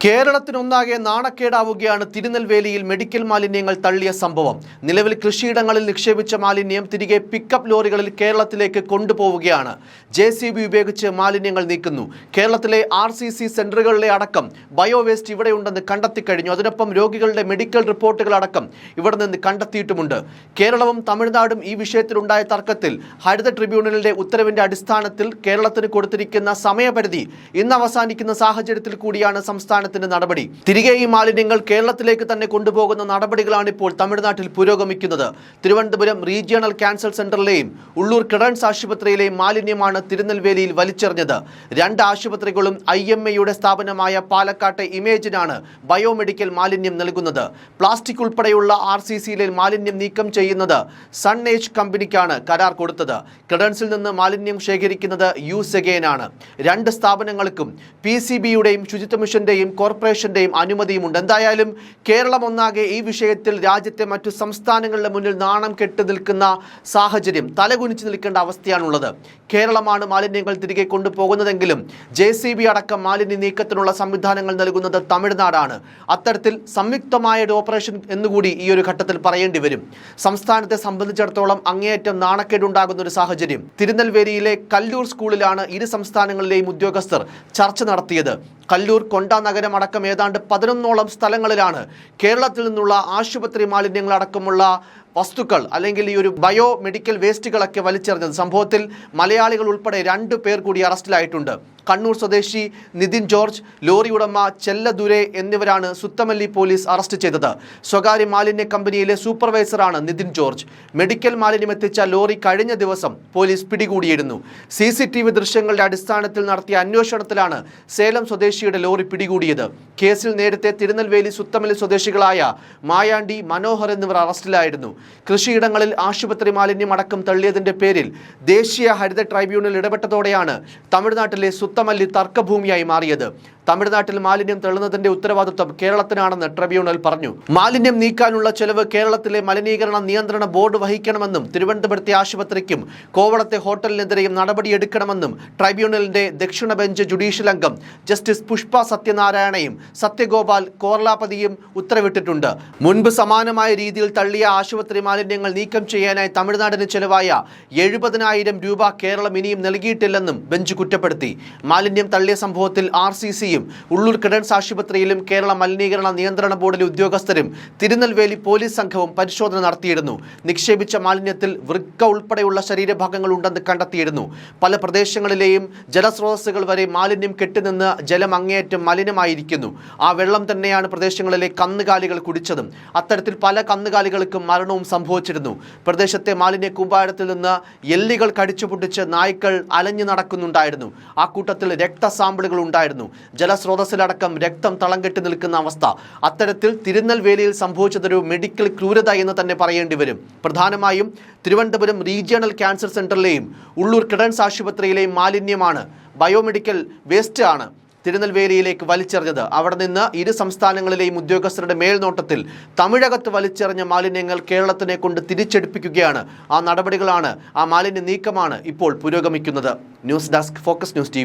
കേരളത്തിനൊന്നാകെ നാണക്കേടാവുകയാണ് തിരുനെൽവേലിയിൽ medical മാലിന്യങ്ങൾ തള്ളിയ സംഭവം. നിലവിൽ കൃഷിയിടങ്ങളിൽ നിക്ഷേപിച്ച മാലിന്യം തിരികെ പിക്കപ്പ് ലോറികളിൽ കേരളത്തിലേക്ക് കൊണ്ടുപോവുകയാണ്. ജെ സി ബി ഉപയോഗിച്ച് മാലിന്യങ്ങൾ നീക്കുന്നു. കേരളത്തിലെ ആർ സി സി സെന്ററുകളിലെ അടക്കം ബയോവേസ്റ്റ് ഇവിടെയുണ്ടെന്ന് കണ്ടെത്തിക്കഴിഞ്ഞു. അതിനൊപ്പം രോഗികളുടെ മെഡിക്കൽ റിപ്പോർട്ടുകൾ അടക്കം ഇവിടെ നിന്ന് കണ്ടെത്തിയിട്ടുമുണ്ട്. കേരളവും തമിഴ്നാടും ഈ വിഷയത്തിലുണ്ടായ തർക്കത്തിൽ ഹരിത ട്രിബ്യൂണലിന്റെ ഉത്തരവിന്റെ അടിസ്ഥാനത്തിൽ കേരളത്തിന് കൊടുത്തിരിക്കുന്ന സമയപരിധി ഇന്ന് അവസാനിക്കുന്ന സാഹചര്യത്തിൽ കൂടിയാണ് സംസ്ഥാനത്തിന്റെ നടപടി. തിരികെ ഈ മാലിന്യങ്ങൾ കേരളത്തിലേക്ക് തന്നെ കൊണ്ടുപോകുന്ന നടപടികളാണ് ഇപ്പോൾ തമിഴ്നാട്ടിൽ പുരോഗമിക്കുന്നത്. തിരുവനന്തപുരം റീജിയണൽ ക്യാൻസർ സെന്ററിലെയും ഉള്ളൂർ കിഡൻസ് ആശുപത്രിയിലെയും മാലിന്യമാണ് തിരുനെൽവേലിയിൽ വലിച്ചെറിഞ്ഞത്. രണ്ട് ആശുപത്രികളും ഐ എം എയുടെ സ്ഥാപനമായ പാലക്കാട്ടെ ഇമേജിനാണ് ബയോമെഡിക്കൽ മാലിന്യം നൽകുന്നത്. പ്ലാസ്റ്റിക് ഉൾപ്പെടെയുള്ള ആർ സി സിയിലെ മാലിന്യം നീക്കം ചെയ്യുന്നത് സൺ ഏജ് കമ്പനിക്കാണ് കരാർ കൊടുത്തത്. കിഡൻസിൽ നിന്ന് മാലിന്യം ശേഖരിക്കുന്നത് യു സെഗേനാണ്. രണ്ട് സ്ഥാപനങ്ങൾക്കും പി സി ബിയുടെയും ശുചിത്വ മിഷന്റെയും കോർപ്പറേഷന്റെയും അനുമതിയുമുണ്ട് എന്തായാലും കേരളം ഒന്നാകെ ഈ വിഷയത്തിൽ രാജ്യത്തെ മറ്റു സംസ്ഥാനങ്ങളുടെ മുന്നിൽ നാണം കെട്ട് നിൽക്കുന്ന സാഹചര്യം തലകുനിച്ച് നിൽക്കേണ്ട അവസ്ഥയാണുള്ളത്. കേരളമാണ് മാലിന്യങ്ങൾ തിരികെ കൊണ്ടുപോകുന്നതെങ്കിലും ജെ സി ബി അടക്കം മാലിന്യ നീക്കത്തിനുള്ള സംവിധാനങ്ങൾ നൽകുന്നത് തമിഴ്നാടാണ്. അത്തരത്തിൽ സംയുക്തമായ ഒരു ഓപ്പറേഷൻ എന്നുകൂടി ഈ ഒരു ഘട്ടത്തിൽ പറയേണ്ടി വരും. സംസ്ഥാനത്തെ സംബന്ധിച്ചിടത്തോളം അങ്ങേയറ്റം നാണക്കേടുണ്ടാകുന്ന ഒരു സാഹചര്യം. തിരുനെൽവേലിയിലെ കല്ലൂർ സ്കൂളിലാണ് ഇരു സംസ്ഥാനങ്ങളിലെയും ഉദ്യോഗസ്ഥർ ചർച്ച നടത്തിയത്. കല്ലൂർ കൊണ്ട നഗരം അടക്കം ഏതാണ്ട് പതിനൊന്നോളം സ്ഥലങ്ങളിലാണ് കേരളത്തിൽ നിന്നുള്ള ആശുപത്രി മാലിന്യങ്ങൾ അടക്കമുള്ള വസ്തുക്കൾ അല്ലെങ്കിൽ ഈ ഒരു ബയോ മെഡിക്കൽ വേസ്റ്റുകളൊക്കെ വലിച്ചെറിഞ്ഞത്. സംഭവത്തിൽ മലയാളികൾ ഉൾപ്പെടെ രണ്ട് പേർ കൂടി അറസ്റ്റിലായിട്ടുണ്ട്. കണ്ണൂർ സ്വദേശി നിതിൻ ജോർജ് ലോറി ഉടമ ചെല്ലദുരെ എന്നിവരാണ് സുത്തമല്ലി പോലീസ് അറസ്റ്റ് ചെയ്തത്. സ്വകാര്യ മാലിന്യ കമ്പനിയിലെ സൂപ്പർവൈസറാണ് നിതിൻ ജോർജ്. മെഡിക്കൽ മാലിന്യം എത്തിച്ച ലോറി കഴിഞ്ഞ ദിവസം പോലീസ് പിടികൂടിയിരുന്നു. സി സി ടി വി ദൃശ്യങ്ങളുടെ അടിസ്ഥാനത്തിൽ നടത്തിയ അന്വേഷണത്തിലാണ് സേലം സ്വദേശിയുടെ ലോറി പിടികൂടിയത്. കേസിൽ നേരത്തെ തിരുനെൽവേലി സുത്തമല്ലി സ്വദേശികളായ മായാണ്ടി മനോഹർ എന്നിവർ അറസ്റ്റിലായിരുന്നു. കൃഷിയിടങ്ങളിൽ ആശുപത്രി മാലിന്യം അടക്കം തള്ളിയതിന്റെ പേരിൽ ദേശീയ ഹരിത ട്രൈബ്യൂണൽ ഇടപെട്ടതോടെയാണ് തമിഴ്നാട്ടിലെ സുത്തമല്ലി തർക്കഭൂമിയായി മാറിയത്. തമിഴ്നാട്ടിൽ മാലിന്യം തള്ളുന്നതിന്റെ ഉത്തരവാദിത്വം കേരളത്തിനാണെന്ന് ട്രിബ്യൂണൽ പറഞ്ഞു. മാലിന്യം നീക്കാനുള്ള ചെലവ് കേരളത്തിലെ മലിനീകരണ നിയന്ത്രണ ബോർഡ് വഹിക്കണമെന്നും തിരുവനന്തപുരത്തെ ആശുപത്രിക്കും കോവളത്തെ ഹോട്ടലിനെതിരെയും നടപടിയെടുക്കണമെന്നും ട്രൈബ്യൂണലിന്റെ ദക്ഷിണ ബെഞ്ച് ജുഡീഷ്യൽ അംഗം ജസ്റ്റിസ് പുഷ്പ സത്യനാരായണയും സത്യഗോപാൽ കോർലാപതിയും ഉത്തരവിട്ടിട്ടുണ്ട്. മുൻപ് സമാനമായ രീതിയിൽ തള്ളിയ ആശുപത്രി മാലിന്യങ്ങൾ നീക്കം ചെയ്യാനായി തമിഴ്നാടിന് ചെലവായ എഴുപതിനായിരം രൂപ കേരളം ഇനിയും നൽകിയിട്ടില്ലെന്നും ബെഞ്ച് കുറ്റപ്പെടുത്തി. മാലിന്യം തള്ളിയ സംഭവത്തിൽ ആർ സി സിയും ഉള്ളൂർ കിഡൻസ് ആശുപത്രിയിലും കേരള മലിനീകരണ നിയന്ത്രണ ബോർഡിലെ ഉദ്യോഗസ്ഥരും തിരുനെൽവേലി പോലീസ് സംഘവും പരിശോധന നടത്തിയിരുന്നു. നിക്ഷേപിച്ച മാലിന്യത്തിൽ വൃക്ക ഉൾപ്പെടെയുള്ള ശരീരഭാഗങ്ങൾ ഉണ്ടെന്ന് കണ്ടെത്തിയിരുന്നു. പല പ്രദേശങ്ങളിലെയും ജലസ്രോതസ്സുകൾ വരെ മാലിന്യം കെട്ടിനിന്ന് ജലം അങ്ങേയറ്റം മലിനമായിരിക്കുന്നു. ആ വെള്ളം തന്നെയാണ് പ്രദേശങ്ങളിലെ കന്നുകാലികൾ കുടിച്ചതും. അത്തരത്തിൽ പല കന്നുകാലികൾക്കും മരണവും സംഭവിച്ചിരുന്നു. പ്രദേശത്തെ മാലിന്യ കൂമ്പാരത്തിൽ നിന്ന് എല്ലികൾ കടിച്ചു പൊട്ടിച്ച് നായ്ക്കൾ അലഞ്ഞു നടക്കുന്നുണ്ടായിരുന്നു. ആ കൂട്ടത്തിൽ രക്തസാമ്പിളുകൾ ഉണ്ടായിരുന്നു. ജലസ്രോതസ്സിലടക്കം രക്തം തളം കെട്ടി നിൽക്കുന്ന അവസ്ഥ. അത്തരത്തിൽ തിരുനെൽവേലിയിൽ സംഭവിച്ചതൊരു മെഡിക്കൽ ക്രൂരത എന്ന് തന്നെ പറയേണ്ടി വരും. പ്രധാനമായും തിരുവനന്തപുരം റീജിയണൽ ക്യാൻസർ സെന്ററിലെയും ഉള്ളൂർ കിഡൻസ് ആശുപത്രിയിലെയും മാലിന്യമാണ് ബയോമെഡിക്കൽ വേസ്റ്റ് ആണ് തിരുനെൽവേലിയിലേക്ക് വലിച്ചെറിഞ്ഞത്. അവിടെ നിന്ന് ഇരു സംസ്ഥാനങ്ങളിലെയും ഉദ്യോഗസ്ഥരുടെ മേൽനോട്ടത്തിൽ തമിഴകത്ത് വലിച്ചെറിഞ്ഞ മാലിന്യങ്ങൾ കേരളത്തിനെ കൊണ്ട് തിരിച്ചെടുപ്പിക്കുകയാണ്. ആ നടപടികളാണ് ആ മാലിന്യ നീക്കമാണ് ഇപ്പോൾ പുരോഗമിക്കുന്നത്. News desk focus news T